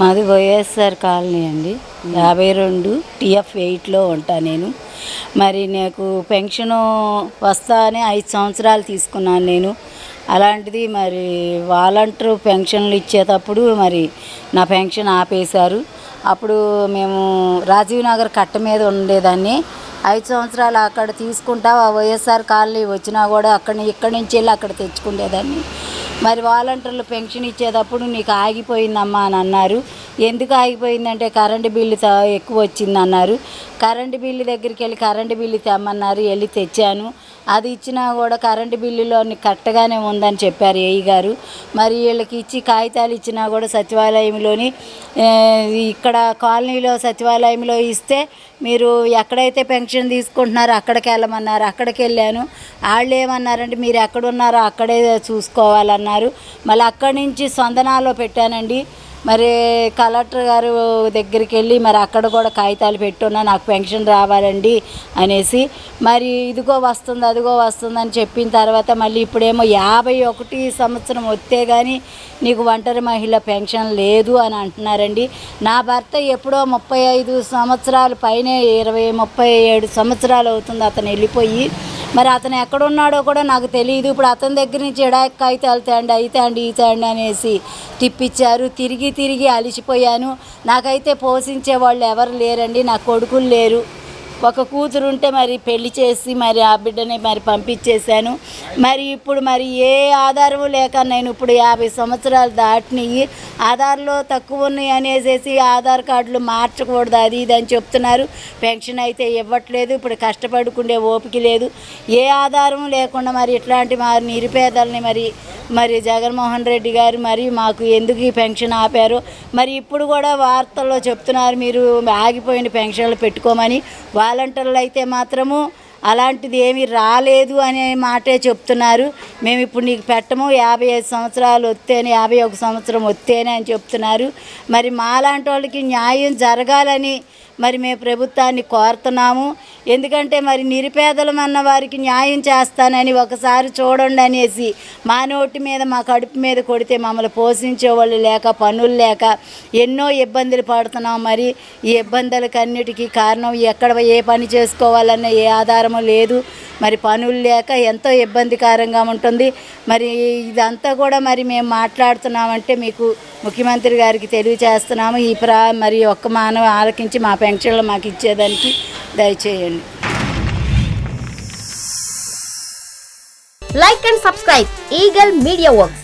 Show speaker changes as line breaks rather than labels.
మాది వైఎస్ఆర్ కాలనీ అండి. యాభై రెండు టిఎఫ్ ఎయిట్లో ఉంటా నేను. మరి నాకు పెన్షన్ వస్తా అని ఐదు సంవత్సరాలు తీసుకున్నాను నేను. అలాంటిది మరి వాలంటీర్ పెన్షన్లు ఇచ్చేటప్పుడు మరి నా పెన్షన్ ఆపేశారు. అప్పుడు మేము రాజీవ్ నగర్ కట్ట మీద ఉండేదాన్ని. ఐదు సంవత్సరాలు అక్కడ తీసుకుంటా ఆ వైఎస్ఆర్ కాలనీ వచ్చినా కూడా అక్కడ ఇక్కడి నుంచి వెళ్ళి అక్కడ తెచ్చుకునేదాన్ని. మరి వాలంటీర్లు పెన్షన్ ఇచ్చేటప్పుడు నీకు ఆగిపోయిందమ్మా అని అన్నారు. ఎందుకు ఆగిపోయిందంటే కరెంటు బిల్లు ఎక్కువ వచ్చింది అన్నారు. కరెంటు బిల్లు దగ్గరికి వెళ్ళి కరెంటు బిల్లు తెమ్మన్నారు. వెళ్ళి తెచ్చాను. అది ఇచ్చినా కూడా కరెంటు బిల్లులో కరెక్ట్గానే ఉందని చెప్పారు ఏఈ గారు. మరి వీళ్ళకి ఇచ్చి కాగితాలు ఇచ్చినా కూడా సచివాలయంలోని ఇక్కడ కాలనీలో సచివాలయంలో ఇస్తే మీరు ఎక్కడైతే పెన్షన్ తీసుకుంటున్నారో అక్కడికి వెళ్ళమన్నారు. అక్కడికి వెళ్ళాను. వాళ్ళు ఏమన్నారంటే మీరు ఎక్కడున్నారో అక్కడే చూసుకోవాలన్నారు. మళ్ళీ అక్కడి నుంచి స్పందనాలో పెట్టానండి. మరి కలెక్టర్ గారు దగ్గరికి వెళ్ళి మరి అక్కడ కూడా కాగితాలు పెట్టున్నా నాకు పెన్షన్ రావాలండి అనేసి మరి ఇదిగో వస్తుంది అదిగో వస్తుంది అని చెప్పిన తర్వాత మళ్ళీ ఇప్పుడేమో యాభై ఒకటి సంవత్సరం వస్తే కానీ నీకు ఒంటరి మహిళ పెన్షన్ లేదు అని అంటున్నారండి. నా భర్త ఎప్పుడో ముప్పై ఐదు సంవత్సరాలు పైనే ఇరవై ముప్పై ఏడు సంవత్సరాలు అవుతుంది అతను వెళ్ళిపోయి మరి అతను ఎక్కడున్నాడో కూడా నాకు తెలియదు ఇప్పుడు అతని దగ్గర నుంచి ఎడాకి కాగితాలు తేండి అయి తేండి ఈ తేండి అనేసి టిప్పిచ్చారు తిరిగి తిరిగి అలిసిపోయాను. నాకైతే పోషించే వాళ్ళు ఎవరు లేరండి. నా కొడుకులు లేరు. ఒక కూతురు ఉంటే మరి పెళ్ళి చేసి మరి ఆ బిడ్డని మరి పంపించేశాను. మరి ఇప్పుడు మరి ఏ ఆధారము లేక నేను ఇప్పుడు యాభై సంవత్సరాలు దాటినవి ఆధార్లో తక్కువ ఉన్నాయి అనేసి ఆధార్ కార్డులు మార్చకూడదు అది ఇది అని చెప్తున్నారు. పెన్షన్ అయితే ఇవ్వట్లేదు ఇప్పుడు కష్టపడుకుండే ఓపిక లేదు. ఏ ఆధారం లేకుండా మరి ఇట్లాంటి మా నిరుపేదల్ని మరి మరి జగన్మోహన్ రెడ్డి గారు మరి మాకు ఎందుకు ఈ పెన్షన్ ఆపారు? మరి ఇప్పుడు కూడా వార్తల్లో చెప్తున్నారు మీరు ఆగిపోయిన పెన్షన్లు పెట్టుకోమని. వాలంటీర్లు అయితే మాత్రము అలాంటిది ఏమీ రాలేదు అనే మాటే చెప్తున్నారు. మేము ఇప్పుడు నీకు పెట్టము యాభై ఐదు సంవత్సరాలు వస్తేనే యాభై ఒక సంవత్సరం వస్తేనే అని చెప్తున్నారు. మరి మాలాంటి వాళ్ళకి న్యాయం జరగాలని మరి మేము ప్రభుత్వాన్ని కోరుతున్నాము. ఎందుకంటే మరి నిరుపేదలం అన్న వారికి న్యాయం చేస్తానని ఒకసారి చూడండి అనేసి మా నోటి మీద మా కడుపు మీద కొడితే మమ్మల్ని పోషించే వాళ్ళు లేక పనులు లేక ఎన్నో ఇబ్బందులు పడుతున్నాం. మరి ఈ ఇబ్బందులకన్నిటికీ కారణం ఎక్కడ ఏ పని చేసుకోవాలన్న ఏ ఆధారం ఆధారము లేదు. మరి పనులు లేక ఎంతో ఇబ్బందికరంగా ఉంటుంది. మరి ఇదంతా కూడా మరి మేము మాట్లాడుతున్నామంటే మీకు ముఖ్యమంత్రి గారికి తెలియచేస్తున్నాము. ఈ ప్రా మరి ఒక్క మానవ ఆలకించి మా పెన్షన్లు మాకు ఇచ్చేదానికి దయచేయండి.
Like and subscribe Eagle media works